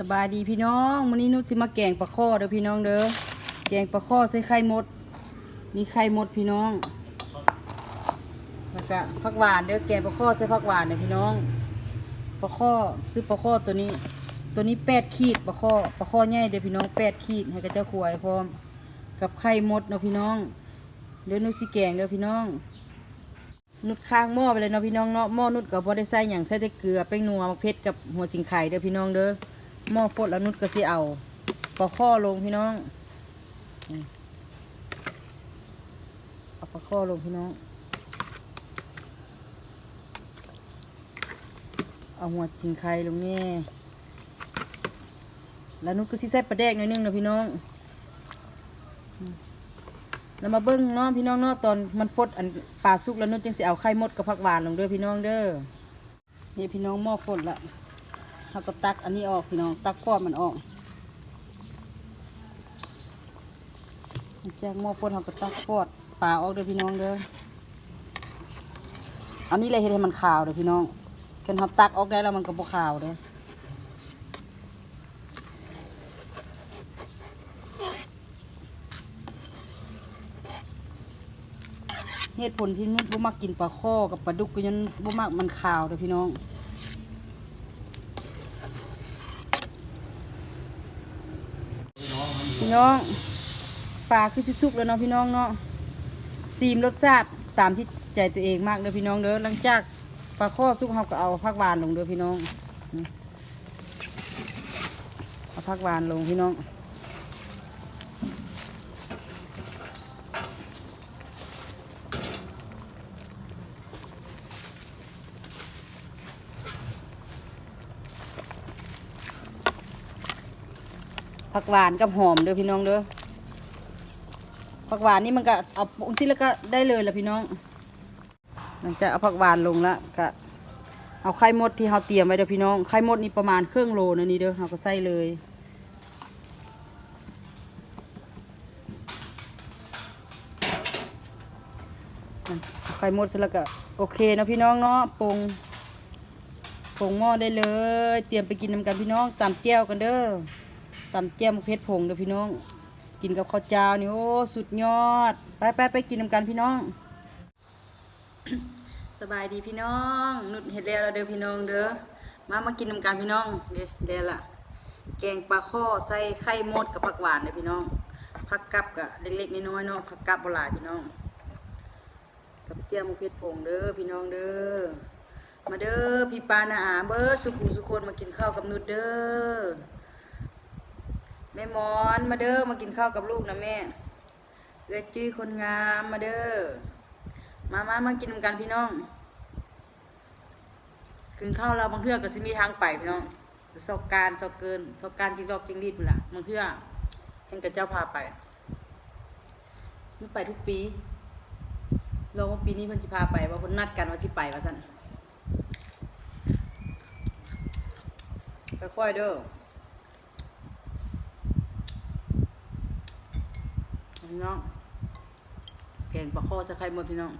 สบายดีพี่น้องวันนี้นุชสิมาแกงปลาข้อเด้อพี่น้องเด้อแกงปลาข้อใส่ไข่มดมีไข่มดพี่น้องแล้วก็ผักหวานเด้อแกงปลาข้อใส่ผักหวานเด้อพี่น้องปลาข้อซื้อปลาข้อตัวนี้ ตัวนี้แปดขีดปลาข้อปลาข้อใหญ่เด้อพี่น้องแปดขีดให้กับเจ้าขวายพร้อม กับไข่มดเนาะพี่น้องเดี๋ยวนุชสิแกงเด้อพี่น้องนุดข้างหม้อไปเลยเนาะพี่น้องเนาะหม้อนุดก็บ่ได้ใส่หยังใส่แต่เกลือแป้งนัวมะเพ็ดกับหัวสิงไข่เด้อพี่น้องเด้อ หม้อฟดแล้วนุดก็สิเอาปลาข้อลงพี่น้องเอาปลาข้อลงพี่น้อง เอาหัวสิงไข่ลงนี่แล้วนุดก็สิใส่ปลาแดกหน่อยนึงนะพี่น้องแล้วมาเบิ้งเนาะพี่น้องเนาะตอนมันฟดอันปลาสุกแล้วนุชจังสิเอาไข่มดกับผักหวานลงด้อพี่น้องเด้อนี่พี่น้องหม้อฟดละ เราก็ตักอันนี้ออกพี่น้อง ตักฟอดมันออกแจากหม้อฟดเราก็ตักฟอดปลาออกเด้อพี่น้องเด้อ อันนี้เลยเฮ็ดให้มันขาวเด้อพี่น้องเกินเราตักออกได้แล้วมันก็บ่ขาวเด้อเหตุผลที่นุชบ่มักกินปลาข้อกับปลาดุกก็ยังบ่มักมันขาวเด้อพี่น้อง พี่น้องปลาคือสิสุกแล้วเนาะพี่น้องเนาะซีมรสชาติตามที่ใจตัวเองมากเด้อพี่น้องเด้อหลังจากปลาข้อสุกเขาก็เอาผักหวานลงเด้อพี่น้องเอาผักหวานลงพี่น้อง ผักหวานกับหอมเด้อพี่น้องเด้อผักหวานนี่มันก็เอาปรุงสิแล้วก็ได้เลยละพี่น้อง หลังจากเอาผักหวานลงแล้วก็เอาไข่มดที่เราเตรียมไว้เด้อพี่น้องไข่มดนี่ประมาณครึ่งโลนะนี่เด้อเราก็ใส่เลยไข่มดเสร็จแล้วก็โอเคนะพี่น้องเนาะปรุงปรุงหม้อได้เลย เตรียมไปกินน้ำกันพี่น้องตามเจียวกันเด้อ ตำเจียมเพชรผงเด้อพี่น้อง กินกับข้าวเจ้านี่โอ้สุดยอด ไปไปไปกินน้ำกันพี่น้อง สบายดีพี่น้อง นุดเห็ดแล้วแล้วเด้อพี่น้องเด้อมามากินน้ำกันพี่น้องเด้อเด้ละแกงปลาข้อใส่ไข่มดกับผักหวานเด้อพี่น้องผักกับกะเล็กๆน้อยๆเนาะผักกับโบราณพี่น้อง กับเจียมเพชรผงเด้อพี่น้องเด้อมาเด้อพี่ปานาอาเบิร์สุขุสุคนมากินข้าวกับนุดเด้อ แม่มอนมาเด้อมากินข้าวกับลูกนะแม่เอื้อจื้คนงามมาเด้อมามามากินกันพี่น้องกินข้าวเราบางเทื่อก็สิมีทางไปพี่น้องสอกการสอกเกินสอกการจริงดอกจริงดีดพุ่นละบางเทื่อเห็นกับเจ้าพาไปนี่ไปทุกปีลองว่าปีนี้เพิ่นสิพาไปว่าเพิ่นนัดกันว่าสิไปว่าซั่นค่อยเด้อ พี่น้องแกงปลาข้อจะไข่หมดพี่น้อง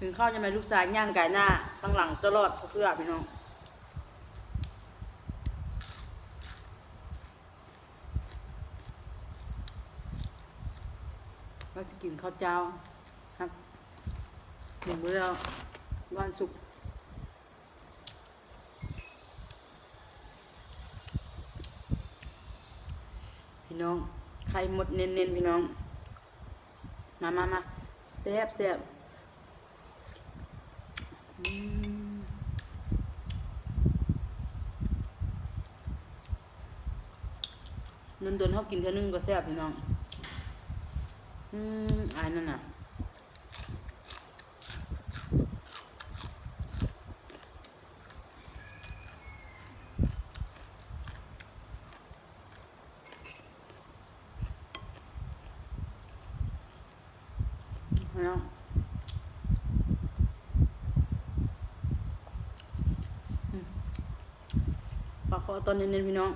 ถึงข้าวจะมาลูกชายย่างไก่หน้าข้างหลังตลอดเพื่อพี่น้องเราจะกินข้าวเจ้าฮักหนึ่งมื้อแล้ววันศุกร์ พี่น้อง ไข่หมดเน้นๆพี่น้อง มามามาแซ่บแซ่บเดินนโดนเขากินเท่านึงก็แซ่บพี่น้อง อืมอายนั่นน่ะ เน้องอืมปลาคอตอนเน้นๆพี่น้อง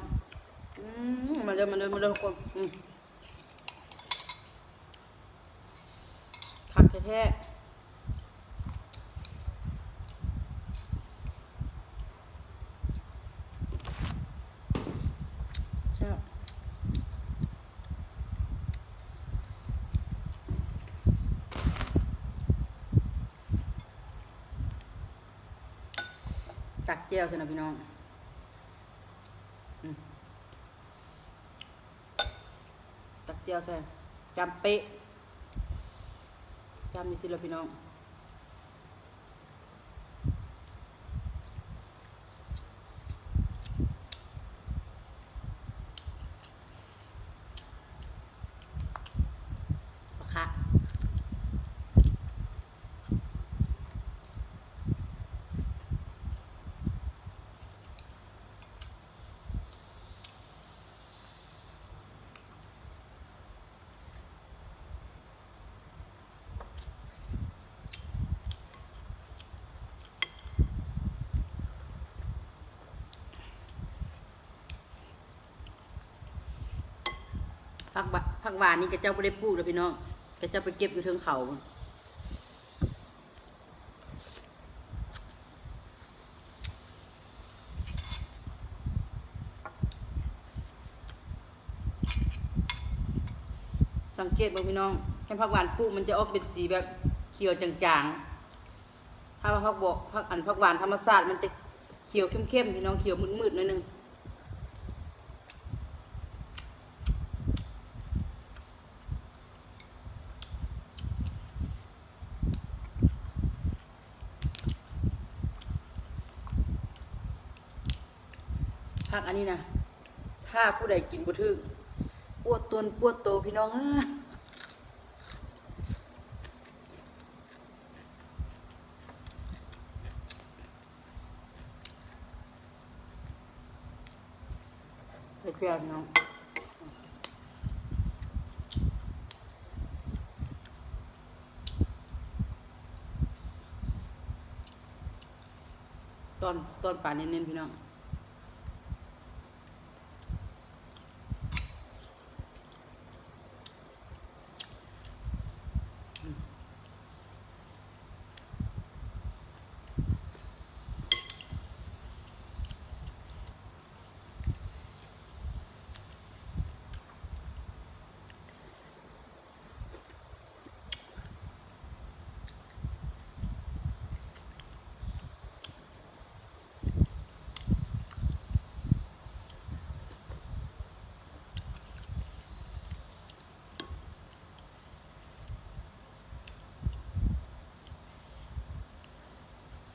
มาเดินมาเดินมาเดินทุกคนขับแท้ๆ ตักแก้วสินะพี่น้องตักแก้วใส่จำเป๊ะจำนี่สิละพี่น้อง ปะคะ ผักหวานนี่กระเจ้าไม่ได้ปลูกเลยพี่น้องกระเจ้าไปเก็บอยู่เทิงเขาสังเกตบ่พี่น้องแค่ผักหวานปลูกมันจะออกเป็นสีแบบเขียวจางๆ ถ้าผักบอกผักอันผักหวานธรรมชาติมันจะเขียวเข้มๆพี่น้องเขียวมืดๆหน่อยนึง ผักอันนี้นะถ้าผู้ใดกินบ่ถึกปวดตนปวดโตพี่น้องเอ้ยใส่เกลือพี่น้องตอนตอนป่านเน้นๆพี่น้อง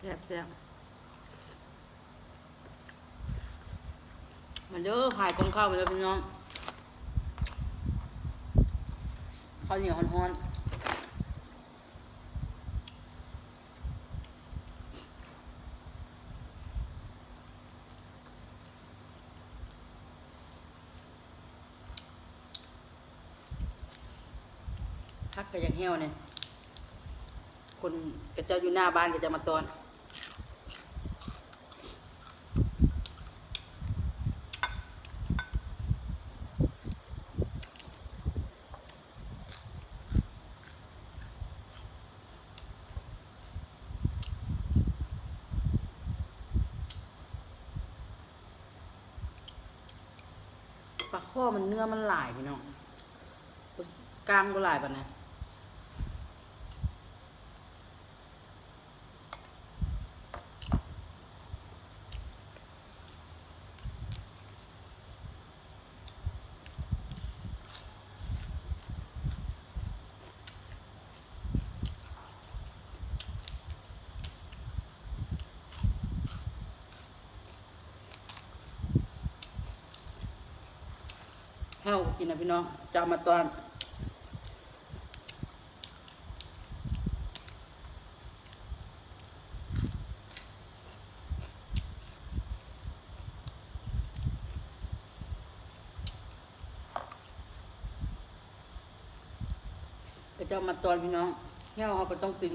ซ่บแซ่บมันเยอะหายกองข้าวมันเลยพี่น้องข้าวเหนียวฮ้อนๆพักก็ยังเหี่ยวเนี่ย คนก็จะอยู่หน้าบ้านก็จะมาตอน ปลา ข้อมันเนื้อมันหลายพี่น้องกลางก็หลายปะนะ แห้วกินนะพี่น้องจะมาตอนก็จะมาตอนพี่น้องแห้วเขาก็ต้องกิน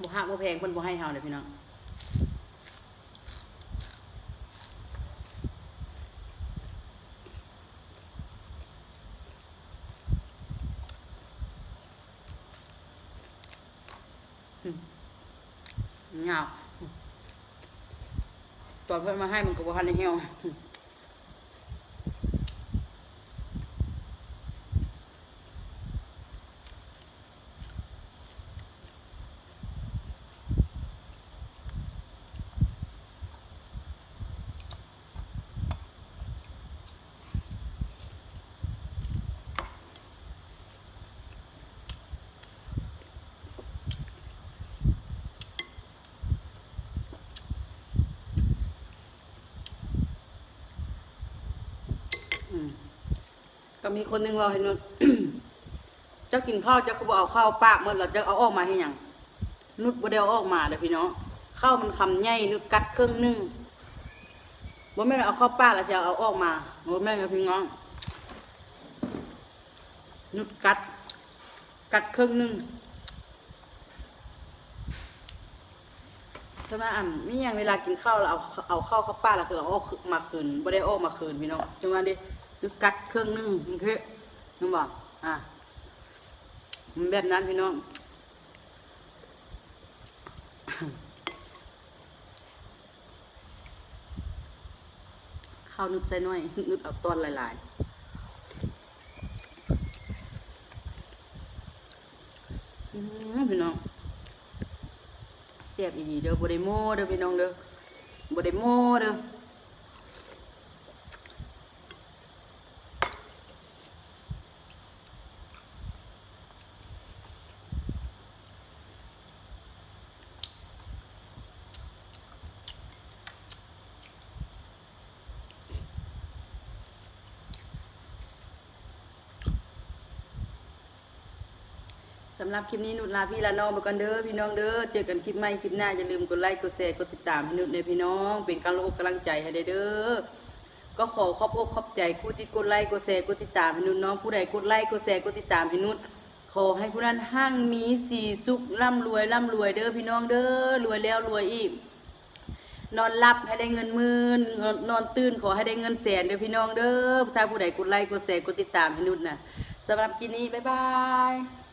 บุหักบุแพงเพิ่นบุให้เฮาเลยพี่น้องาต อนเพื่อนมาให้มันก็บ่ทันได้เหี่ยว ก็มีคนหนึงเราเห็นว่าเจ้ากินข้าวเจ้าคือบ่เอาข้าวปากหมดแล้วเจ้าเอาออกมาให้ยังนุดบ่ได้เอาออกมาเด้อพี่น้องข้าวมันคำใหญ่นุดกัดเครึ่องหนึ่งบ่แม่นเอาข้าวปากแล้วจะเอาออกมาบ่แม่นครับพี่น้องนุดกัด กัดเครึ่องหนึ่งฉะนั้นอะมีอย่างเวลากินข้าวแล้วเอาเอาข้าวเข้าป้ากแล้วคือเอาออกมาคืนบ่ได้ออกมาคืนพี่น้องจังว่าดิ นุดกัดเครึ่องหนึ่งมันคือนึกบอกอะมันแบบนั้นพี่น้องข้าวนุดใส่หน่อยนุดเอาตอนหลายๆพี่น้องเสียบอีดีเด้อบไดโม่เด้อพี่น้องเด้อบไดโม่เด้อ สำหรับคลิปนี้นุดลาพี่ลาน้องไปกันเด้อพี่น้องเด้อเจอกันคลิปใหม่คลิปหน้าอย่าลืมกดไลค์กดแชร์กดติดตามให้หนุดในพี่น้อง เป็นกำลังอกกำลังใจให้ได้เด้อก็ขอขอบอกขอบใจผู้ที่กดไลค์กดแชร์กดติดตามให้หนุดน้องผู้ใดกดไลค์กดแชร์กดติดตามให้หนุดขอให้ผู้นั้นห้างมีสีสุขร่ำรวยร่ำรวยเด้อพี่น้องเด้อรวยแล้วรวยอีก นอนหลับให้ได้เงินหมื่นนอนนอนตื่นขอให้ได้เงินแสนเด้อพี่น้องเด้อถ้าผู้ใดกดไลค์กดแชร์กดติดตามให้นุดนะสำหรับคลิปนี้บ๊ายบาย